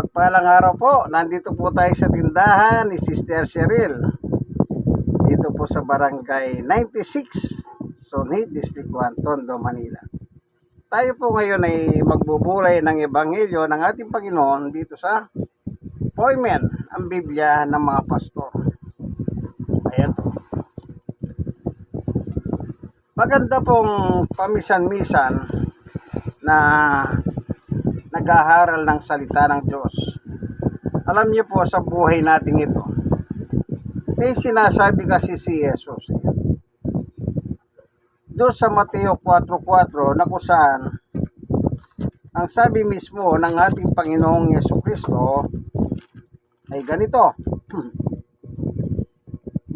Mapagpalang araw po, nandito po tayo sa tindahan ni Sister Cheryl. Dito po sa barangay 96, Sonhit, District 1, Tondo, Manila. Tayo po ngayon ay magbubulay ng Ebanghelyo ng ating Panginoon dito sa Poimen, ang Biblia ng mga pastor. Ayan po. Maganda pong pamisan-misan na nag-aaral ng salita ng Diyos. Alam niyo po sa buhay natin ito, may sinasabi kasi si Jesus. Doon sa Mateo 4.4 na kung ang sabi mismo ng ating Panginoong Yeso Kristo ay ganito.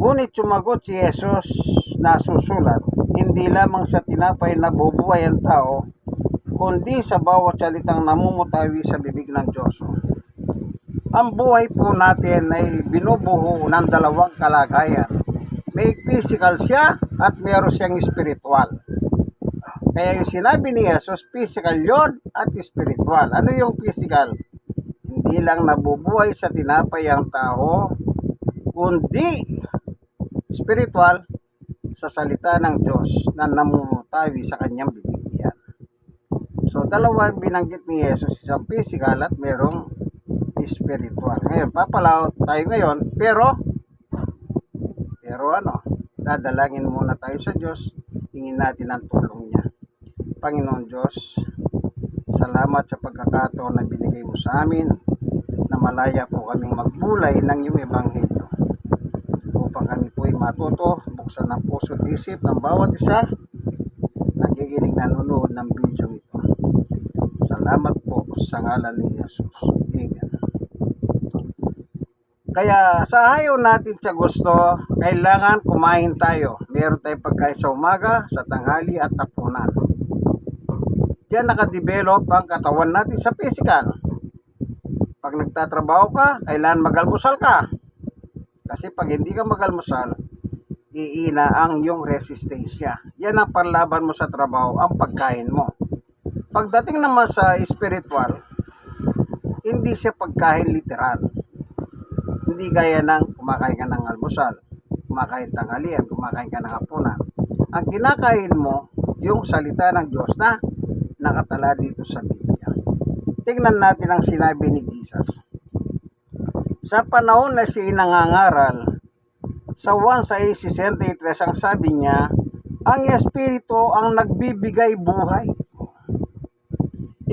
Ngunit sumagot si Jesus na susulat, hindi lamang sa tinapay na bubuhay ang tao, kundi sa bawat salitang namumutawi sa bibig ng Diyos. Ang buhay po natin ay binubuo ng dalawang kalagayan. May physical siya at meron siyang spiritual. Kaya yung sinabi ni Jesus, physical yon at spiritual. Ano yung physical? Hindi lang nabubuhay sa tinapay ang tao, kundi spiritual sa salita ng Diyos na namumutawi sa kanyang bibigyan. So, dalawa ang binanggit ni Jesus, isang physical at merong spiritual. Ngayon, papalaw tayo ngayon, pero, pero ano, dadalangin muna tayo sa Diyos, hingin natin ang tulong niya. Panginoon Diyos, salamat sa pagkakataon na binigay mo sa amin, na malaya po kaming magbulay ng iyong ebanghelyo. Upang kami po ay matuto, buksan ang puso at isip ng bawat isa, nakikinig nanonood ng video ito. Salamat po sa ngalan ni Jesus. Amen. Kaya sa ayaw natin sa gusto, kailangan kumain tayo. Meron tayong pagkain sa umaga, sa tanghali at tapunan. Diyan nakadevelop ang katawan natin sa physical. Pag nagtatrabaho ka, kailangan magalmusal ka. Kasi pag hindi ka magalmusal, iina ang iyong resistensya. Yan ang panlaban mo sa trabaho, ang pagkain mo. Pagdating naman sa spiritual, hindi siya pagkain literal. Hindi gaya ng kumakain ka ng almusal, kumakain tanghalian, kumakain ka ng hapunan. Ang kinakain mo, yung salita ng Diyos na nakatala dito sa Biblia. Tingnan natin ang sinabi ni Jesus. Sa panahon na siya nangangaral, sa 1 sa 63 ang sabi niya, ang Espiritu ang nagbibigay buhay.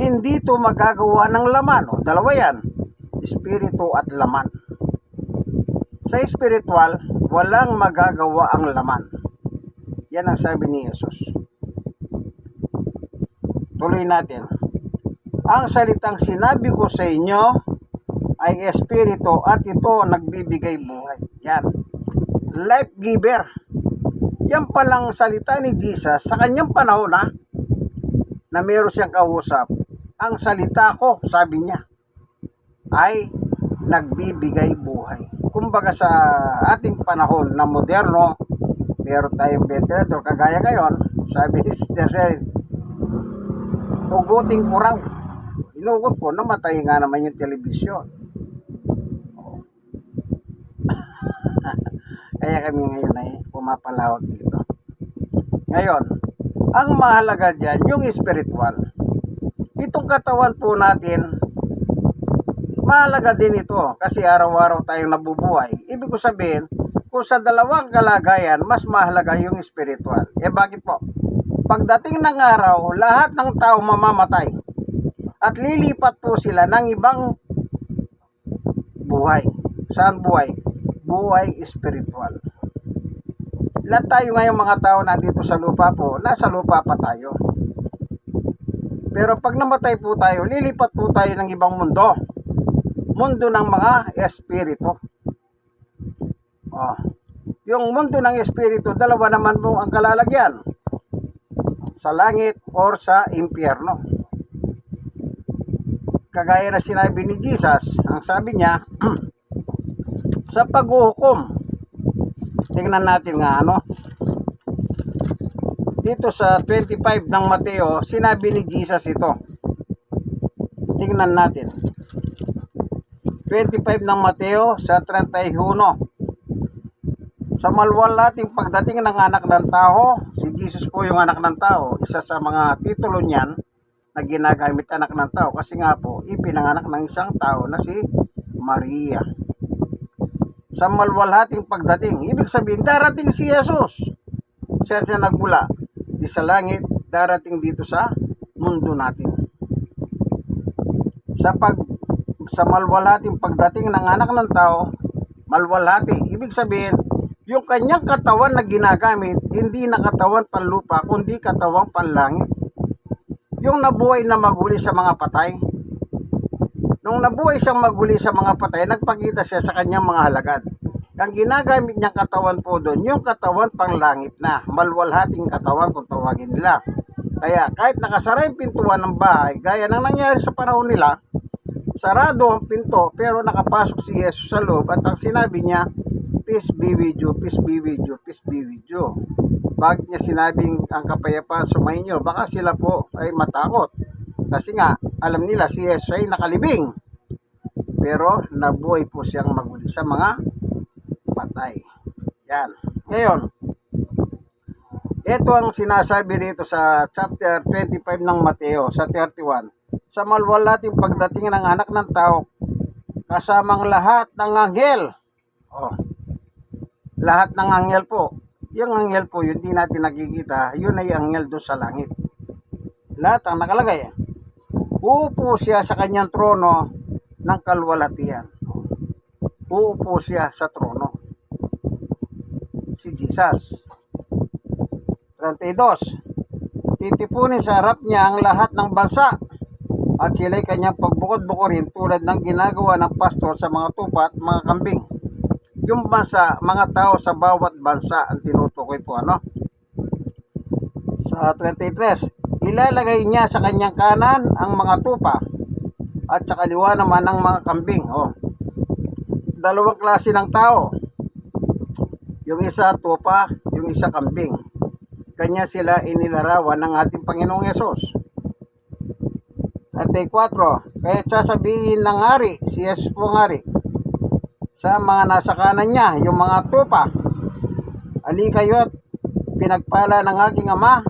Hindi to magagawa ng laman. O, dalawa yan. Espiritu at laman. Sa spiritual, walang magagawa ang laman. Yan ang sabi ni Jesus. Tuloy natin. Ang salitang sinabi ko sa inyo ay espiritu at ito nagbibigay buhay. Yan. Life giver. Yan palang salita ni Jesus sa kanyang panahon na na meron siyang kausap. Ang salita ko, sabi niya, ay nagbibigay buhay. Kumbaga sa ating panahon na moderno, meron tayong ventilator kagaya ngayon, sabi ni Sister Cheryl, ugutin ko raw. Inugot ko, namatay nga naman yung telebisyon. Oh. Kaya kami ngayon ay pumapalawag dito. Ngayon, ang mahalaga dyan, yung spiritual. Itong katawan po natin, mahalaga din ito kasi araw-araw tayong nabubuhay. Ibig ko sabihin, kung sa dalawang kalagayan, mas mahalaga yung spiritual. Eh bakit po? Pagdating ng araw, lahat ng tao mamamatay. At lilipat po sila ng ibang buhay. Saan buhay? Buhay spiritual. Lahat tayo ngayong mga tao nandito sa lupa po, nasa lupa pa tayo. Pero pag namatay po tayo, lilipat po tayo ng ibang mundo. Mundo ng mga espiritu. Oh. Yung mundo ng espiritu, dalawa naman po ang kalalagyan. Sa langit or sa impyerno. Kagaya na sinabi ni Jesus, ang sabi niya, sa paghuhukom, tingnan natin nga ano, dito sa 25 ng Mateo, sinabi ni Jesus ito. Tingnan natin. 25 ng Mateo sa 31. Sa malwalating pagdating ng anak ng tao, si Jesus po yung anak ng tao, isa sa mga titulo niyan na ginagamit anak ng tao kasi nga po ipinanganak ng isang tao na si Maria. Sa malwalhating pagdating, ibig sabihin darating si Jesus. Siya siya nagmula di sa langit, darating dito sa mundo natin. Sa pag sa malwalhating pagdating ng anak ng tao, malwalhati, ibig sabihin, yung kanyang katawan na ginagamit, hindi na katawan panlupa, kundi katawang panlangit. Yung nabuhay na maguli sa mga patay. Nung nabuhay siyang maguli sa mga patay, nagpakita siya sa kanyang mga halagad. Ang ginagamit niyang katawan po doon, yung katawan panglangit na, malwalhating katawan kung tawagin nila. Kaya kahit nakasara yung pintuan ng bahay, gaya ng nangyari sa panahon nila, sarado ang pinto pero nakapasok si Jesus sa loob at ang sinabi niya, peace be with you, peace be with you, peace be with you. Bakit niya sinabing ang kapayapaan sumainyo? Baka sila po ay matakot. Kasi nga, alam nila si Jesus ay nakalibing. Pero nabuhay po siyang maguli sa mga patay. Yan. Ngayon, ito ang sinasabi rito sa chapter 25 ng Mateo sa 31. Sa malwalating pagdating ng anak ng tao, kasamang lahat ng anghel. Oh, lahat ng anghel po. Yung anghel po, yun di natin nakikita, yun ay anghel doon sa langit. Lahat ang nakalagay. Uupo siya sa kanyang trono ng kalwalatian. Uupo siya sa trono. Si Jesus. 32. Titipunin sa harap niya ang lahat ng bansa at sila'y kanyang pagbukod-bukurin tulad ng ginagawa ng pastor sa mga tupa at mga kambing. Yung bansa, mga tao sa bawat bansa ang tinutukoy po ano. Sa 33, ilalagay niya sa kanyang kanan ang mga tupa at sa kaliwa naman ang mga kambing. Oh. Dalawang klase ng tao. Yung isa tupa, yung isa kambing. Kanya sila inilarawan ng ating Panginoong Yesus. 34. Kaya sasabihin ng hari, si Jesus po hari, sa mga nasa kanan niya, yung mga tupa. Ali kayo pinagpala ng aking ama,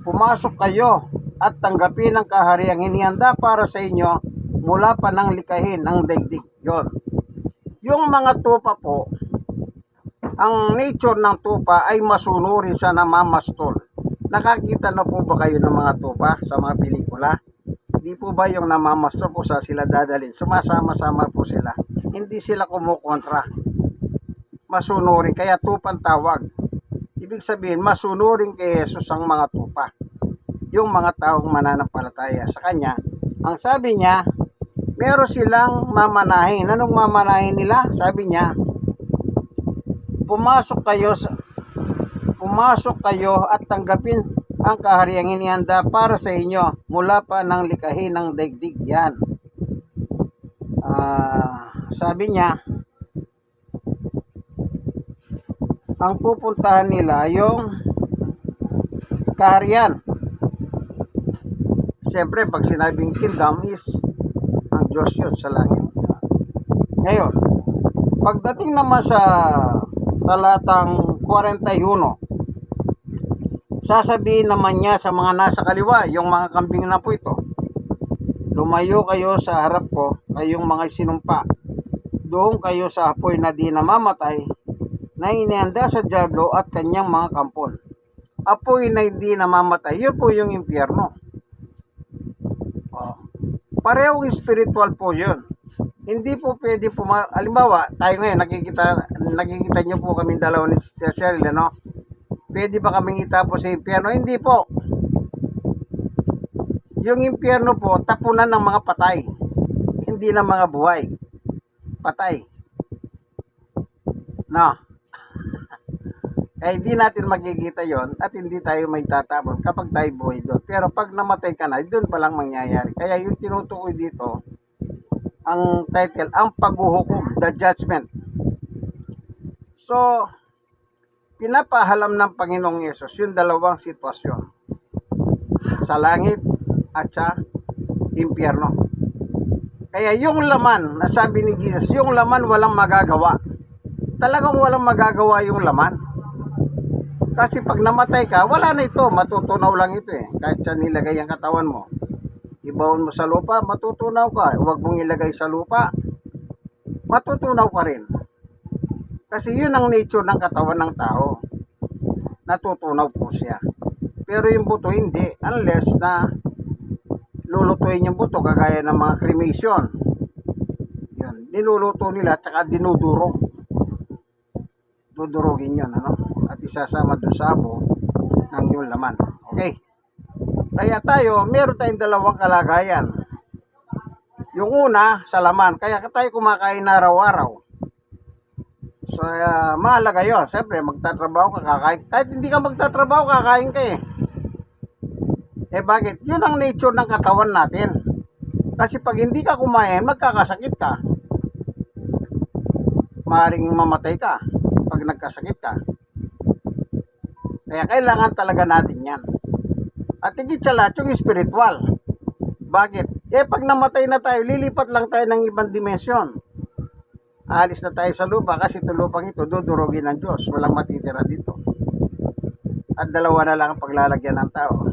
pumasok kayo at tanggapin ang kahariang hinihanda para sa inyo mula pa ng likahin ng daigdig. Yon. Yung mga tupa po, ang nature ng tupa ay masunurin sa namamastol. Nakakita na po ba kayo ng mga tupa sa mga pelikula? Di po ba yung namamastol po sa sila dadalhin? Sumasama-sama po sila. Hindi sila kumukontra. Masunurin. Kaya tupan tawag. Ibig sabihin, masunurin kay Jesus ang mga tupa. Yung mga taong mananampalataya sa Kanya. Ang sabi niya, meron silang mamanahin. Anong mamanahin nila? Sabi niya, pumasok kayo sa pumasok kayo at tanggapin ang kahariang inihanda para sa inyo mula pa ng likahin ng daigdig yan. Ah, sabi niya, ang pupuntahan nila yung kaharian. Siyempre, pag sinabing kingdom is ang Diyos yun sa langit. Ngayon, pagdating naman sa talatang 41, sasabihin naman niya sa mga nasa kaliwa, yung mga kambing na po ito, lumayo kayo sa harap ko, kayong mga sinumpa. Doon kayo sa apoy na di namamatay, na inihanda sa Diablo at kanyang mga kampon. Apoy na hindi namamatay, yun po yung impyerno. Oh. Parehong spiritual po yun. Hindi po pwede puma... Alimbawa, tayo ngayon, nakikita, nakikita nyo po kami dalawa ni Sir Cheryl, ano? Pwede ba kaming itapos sa impyerno? Hindi po. Yung impyerno po, tapunan ng mga patay. Hindi ng mga buhay. Patay. No. Eh, hindi natin makikita yon at hindi tayo may tatapon kapag tayo buhay doon. Pero pag namatay ka na, doon pa lang mangyayari. Kaya yung tinutukoy dito, ang title, ang paghuhukom, the judgment. So, pinapahalam ng Panginoong Yesus yung dalawang sitwasyon. Sa langit at sa impyerno. Kaya yung laman, nasabi ni Jesus, yung laman walang magagawa. Talagang walang magagawa yung laman. Kasi pag namatay ka, wala na ito. Matutunaw lang ito eh. Kahit saan nilagay ang katawan mo. Ibawon mo sa lupa, matutunaw ka. Huwag mong ilagay sa lupa, matutunaw ka rin. Kasi yun ang nature ng katawan ng tao. Natutunaw po siya. Pero yung buto hindi. Unless na lulutuin yung buto kagaya ng mga cremation. Yun. Niluluto nila at saka dinudurog. Dudurugin yun. Ano? At isasama doon sa abo ng yung laman. Okay. Kaya tayo, meron tayong dalawang kalagayan. Yung una, sa laman. Kaya tayo kumakain araw-araw. So, uh, mahalaga yun. Siyempre, magtatrabaho ka, kakain. Kahit hindi ka magtatrabaho, kakain ka eh. Eh bakit? Yun ang nature ng katawan natin. Kasi pag hindi ka kumain, magkakasakit ka. Maaring mamatay ka pag nagkasakit ka. Kaya kailangan talaga natin yan. At higit sa lahat, yung spiritual. Bakit? Eh pag namatay na tayo, lilipat lang tayo ng ibang dimensyon. Alis na tayo sa lupa kasi ito lupang ito, dudurugin ng Diyos. Walang matitira dito. At dalawa na lang ang paglalagyan ng tao.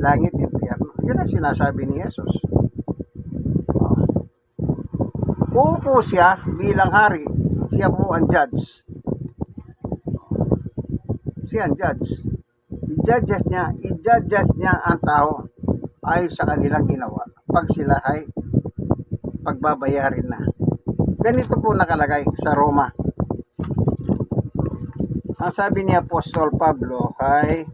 Langit, impyerno. Yun ang sinasabi ni Jesus. Oh. Uupo siya bilang hari. Siya po ang judge. Siya ang judge. I-judges niya, i-judges niya ang tao ayon sa kanilang ginawa. Pag sila ay pagbabayarin na. Ganito po nakalagay sa Roma. Ang sabi ni Apostol Pablo ay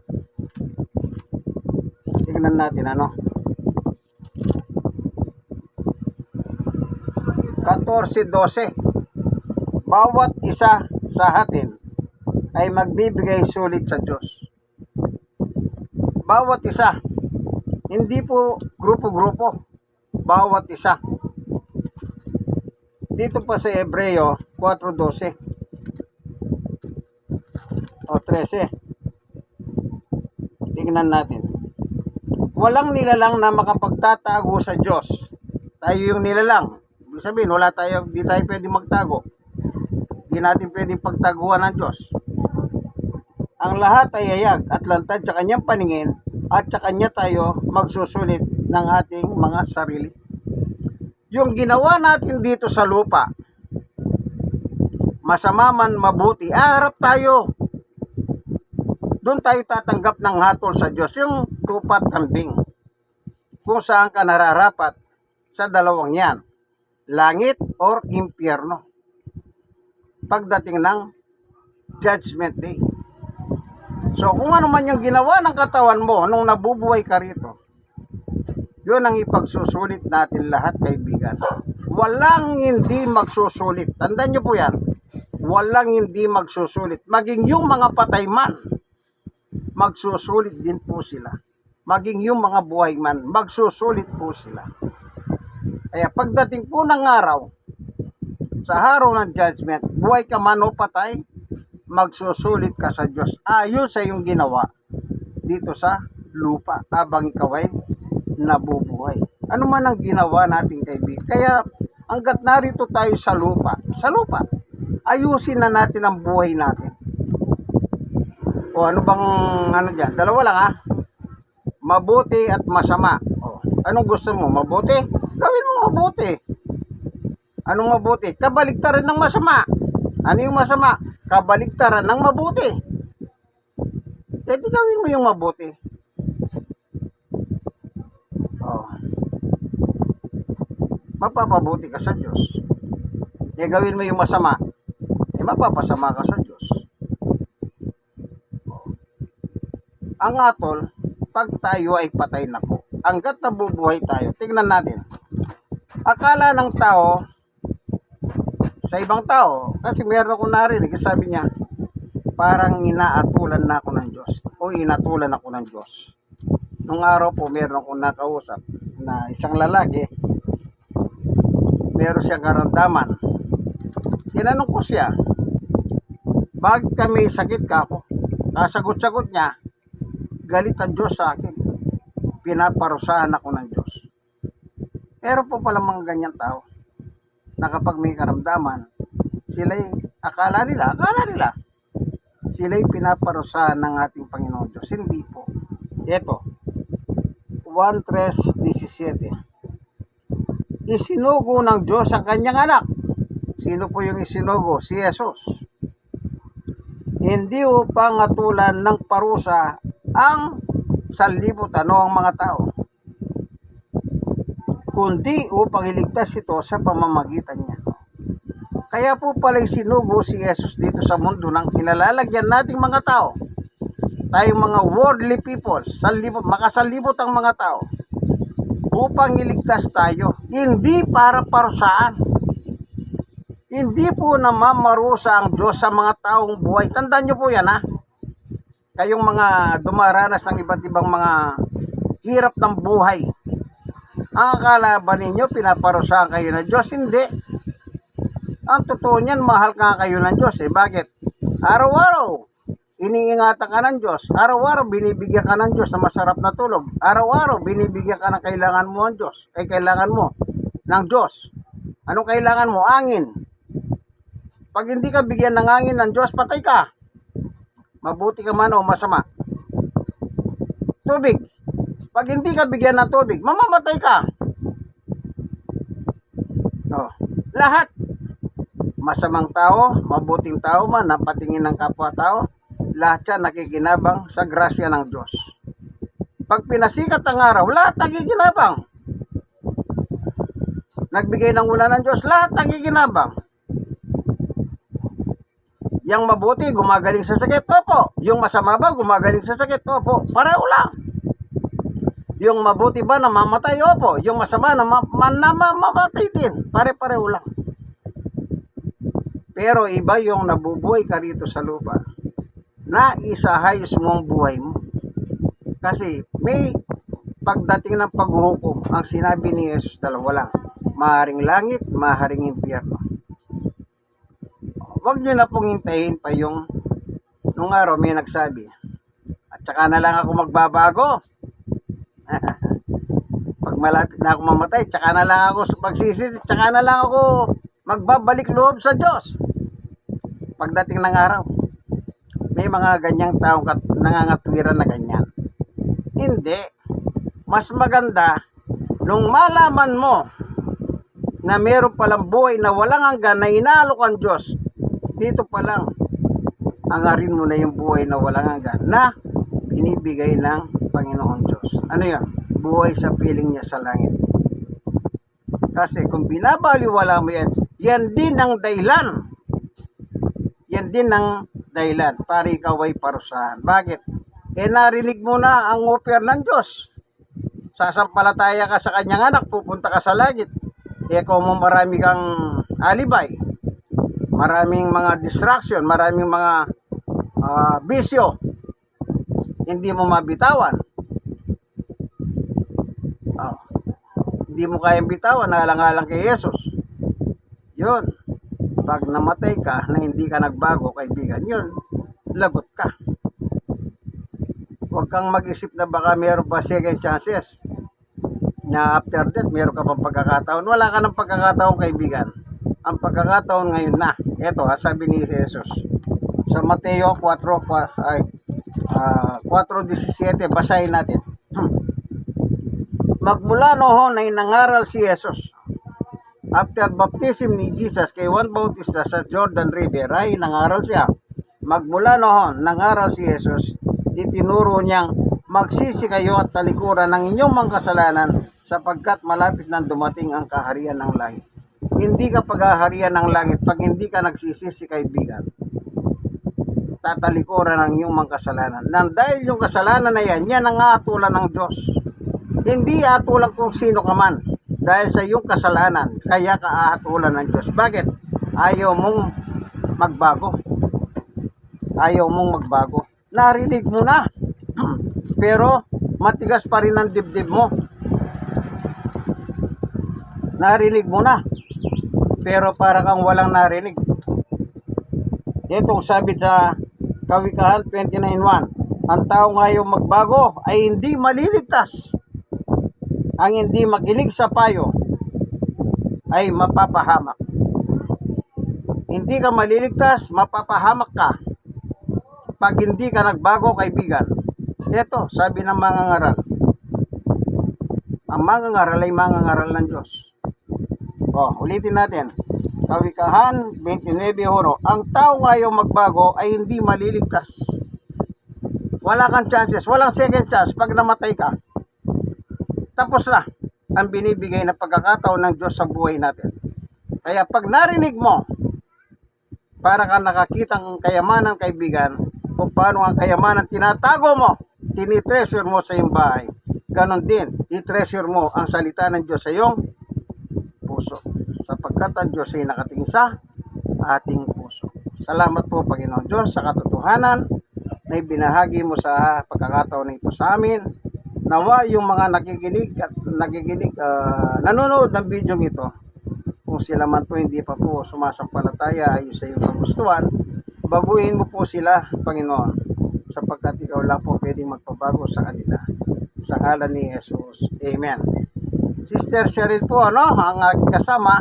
tingnan natin ano 14-12 Bawat isa sa atin ay magbibigay sulit sa Diyos. Bawat isa. Hindi po grupo-grupo. Bawat isa. Dito pa sa Hebreo 4.12 o 13. Tingnan natin. Walang nilalang na makapagtatago sa Diyos. Tayo yung nilalang. Ibig sabihin, wala tayo, di tayo pwede magtago. Di natin pwedeng pagtaguan ng Diyos. Ang lahat ay yayag at lantad sa kanyang paningin at sa kanya tayo magsusulit ng ating mga sarili. Yung ginawa natin dito sa lupa, masama man mabuti, aharap tayo. Doon tayo tatanggap ng hatol sa Diyos, yung tupat kambing. Kung saan ka nararapat sa dalawang yan, langit or impyerno. Pagdating ng Judgment Day. So kung ano man yung ginawa ng katawan mo nung nabubuhay ka rito, yun ang ipagsusulit natin lahat kaibigan. Walang hindi magsusulit. Tandaan nyo po yan. Walang hindi magsusulit. Maging yung mga patay man, magsusulit din po sila. Maging yung mga buhay man, magsusulit po sila. Kaya pagdating po ng araw, sa araw ng judgment, buhay ka man o patay, magsusulit ka sa Diyos. Ayon sa iyong ginawa dito sa lupa habang ikaw ay nabubuhay. Ano man ang ginawa natin kaibigan. Kaya hanggat narito tayo sa lupa, sa lupa, ayusin na natin ang buhay natin. O ano bang ano dyan? Dalawa lang ha. Mabuti at masama. O, anong gusto mo? Mabuti? Gawin mo mabuti. Anong mabuti? Kabaligtaran ng masama. Ano yung masama? Kabaligtaran ng mabuti. Di gawin mo yung mabuti. Oh. Mapapabuti ka sa Diyos. Eh gawin mo yung masama. Eh mapapasama ka sa Diyos. Oh. Ang atol, pag tayo ay patay na po, hanggat nabubuhay tayo, tingnan natin. Akala ng tao, sa ibang tao, kasi meron akong narinig, sabi niya, parang inaatulan na ako ng Diyos o inatulan ako ng Diyos. Nung araw po, meron akong nakausap na isang lalaki, meron siyang karamdaman. Tinanong ko siya, bakit kami sakit ka ako? Kasagot-sagot niya, galit ang Diyos sa akin. Pinaparusahan ako ng Diyos. Pero po pala mga ganyan tao na kapag may karamdaman, sila'y akala nila, akala nila, sila'y pinaparusahan ng ating Panginoon Diyos. Hindi po. Ito, 1.3.17 Isinugo ng Diyos ang kanyang anak. Sino po yung isinugo? Si Jesus. Hindi upang atulan ng parusa ang sanlibutan o ang mga tao kundi upang iligtas ito sa pamamagitan niya. Kaya po pala sinugo si Jesus dito sa mundo ng kinalalagyan nating mga tao. Tayong mga worldly people, salibot, makasalibot ang mga tao upang iligtas tayo. Hindi para parusaan. Hindi po namamarusa ang Diyos sa mga taong buhay. Tandaan nyo po yan ha. Kayong mga dumaranas ng iba't ibang mga hirap ng buhay. Ang akala ba ninyo pinaparusahan kayo ng Diyos? Hindi. Ang totoo niyan, mahal ka kayo ng Diyos. Eh, bakit? Araw-araw, iniingatan ka ng Diyos. Araw-araw, binibigyan ka ng Diyos na masarap na tulog. Araw-araw, binibigyan ka ng kailangan mo ng Diyos. Ay, kailangan mo ng Diyos. Anong kailangan mo? Angin. Pag hindi ka bigyan ng angin ng Diyos, patay ka. Mabuti ka man o masama. Tubig. Pag hindi ka bigyan ng tubig, mamamatay ka. Oh, lahat. Masamang tao, mabuting tao man, napatingin ng kapwa-tao, lahat yan nakikinabang sa grasya ng Diyos. Pag pinasikat ang araw, lahat nakikinabang. Nagbigay ng ulan ng Diyos, lahat nakikinabang. Yang mabuti, gumagaling sa sakit, opo. Yung masama ba, gumagaling sa sakit, opo. Pareho lang. Yung mabuti ba namamatay? Opo. Yung masama na din. Pare-pareho lang. Pero iba yung nabubuhay ka rito sa lupa na isahayos mo buhay mo. Kasi may pagdating ng paghuhukom, ang sinabi ni Jesus dalawa lang, maharing langit, maharing impyerno. Huwag nyo na pong hintayin pa yung nung araw may nagsabi, at saka na lang ako magbabago. Malapit na ako mamatay, tsaka na lang ako magsisi, tsaka na lang ako magbabalik loob sa Diyos. Pagdating ng araw, may mga ganyang taong kat- nangangatwiran na ganyan. Hindi. Mas maganda, nung malaman mo na meron palang buhay na walang hanggan na inaalok ang Diyos, dito pa lang, angarin mo na yung buhay na walang hanggan na binibigay ng Panginoon Diyos. Ano yan? Buhay sa piling niya sa langit. Kasi kung binabaliwala mo yan, yan din ang dahilan. Yan din ang dahilan para ikaw ay parusahan. Bakit? Eh narinig mo na ang offer ng Diyos. Sasampalataya ka sa kanyang anak, pupunta ka sa langit. Eh kung mo marami kang alibay, maraming mga distraction, maraming mga ah, bisyo, hindi mo mabitawan. Oh. Hindi mo kayang bitawan, nalang-alang kay Jesus. Yun. Pag namatay ka na hindi ka nagbago, kaibigan, yun, lagot ka. Huwag kang mag-isip na baka meron pa second chances na after that, meron ka pang pagkakataon. Wala ka ng pagkakataon, kaibigan. Ang pagkakataon ngayon na, eto ha, sabi ni Jesus, sa Mateo 4, 4 ay, ah, 4.17, basahin natin. Magmula noon ay nangaral si Jesus. After baptism ni Jesus kay Juan Bautista sa Jordan River ay nangaral siya. Magmula noon, nangaral si Jesus, itinuro niyang magsisi kayo at talikuran ng inyong mga kasalanan sapagkat malapit nang dumating ang kaharian ng langit. Hindi ka paghaharian ng langit pag hindi ka nagsisisi kaibigan. Tatalikuran ng iyong mga kasalanan. Nang dahil yung kasalanan na yan, yan ang atulan ng Diyos. Hindi atulan kung sino ka man dahil sa iyong kasalanan, kaya ka aatulan ng Diyos. Bakit? Ayaw mong magbago. Ayaw mong magbago. Narinig mo na. Pero matigas pa rin ang dibdib mo. Narinig mo na. Pero para kang walang narinig. Itong sabi sa Kawikahan 29.1, ang tao ngayon magbago ay hindi maliligtas ang hindi makinig sa payo ay mapapahamak. Hindi ka maliligtas, mapapahamak ka. Pag hindi ka nagbago, kaibigan. Ito, sabi ng mga ngaral. Ang mga ngaral ay mga ngaral ng Diyos. O, ulitin natin. Kawikahan 29.1 Ang tao ngayon magbago ay hindi maliligtas. Wala kang chances. Walang second chance pag namatay ka. Tapos na ang binibigay na pagkakataon ng Diyos sa buhay natin. Kaya pag narinig mo, para ka nakakita ng kayamanan kaibigan, kung paano ang kayamanan tinatago mo, tinitreasure mo sa iyong bahay. Ganon din, itreasure mo ang salita ng Diyos sa iyong puso. Sapagkat ang Diyos ay nakatingin sa ating puso. Salamat po Panginoon Diyos sa katotohanan na ibinahagi mo sa pagkakataon na ito sa amin. Nawa yung mga nakikinig at nakikinig, ah, nanonood ng video ito, kung sila man po hindi pa po sumasampalataya ayon sa iyong kagustuhan, baguhin mo po sila, Panginoon, sapagkat ikaw lang po pwedeng magpabago sa kanila. Sa ngalan ni Jesus. Amen. Sister Cheryl po, ano, ang aking kasama.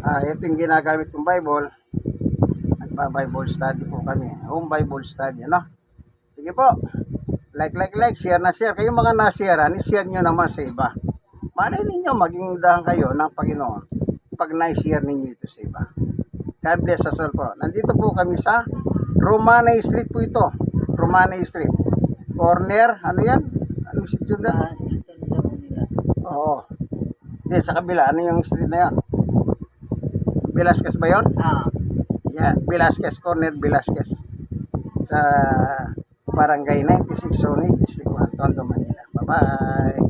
Ah, ito yung ginagamit kong Bible. Nagba-Bible study po kami. Home Bible study, ano? Sige po. Like, like, like, share na share. Kayo mga na-share, ni-share nyo naman sa iba. Malay ninyo, maging dahan kayo ng Panginoon pag na-share ninyo ito sa iba. God bless us all po. Nandito po kami sa Romanay Street po ito. Romanay Street. Corner, ano yan? Anong street yun doon? Ah. Oo. Hindi, sa kabila. Ano yung street na yan? Velasquez ba yun? Ah, Yan, Velasquez Corner, Velasquez. Sa Barangay 96 Zone, District 1, Tondo, Manila. Bye-bye!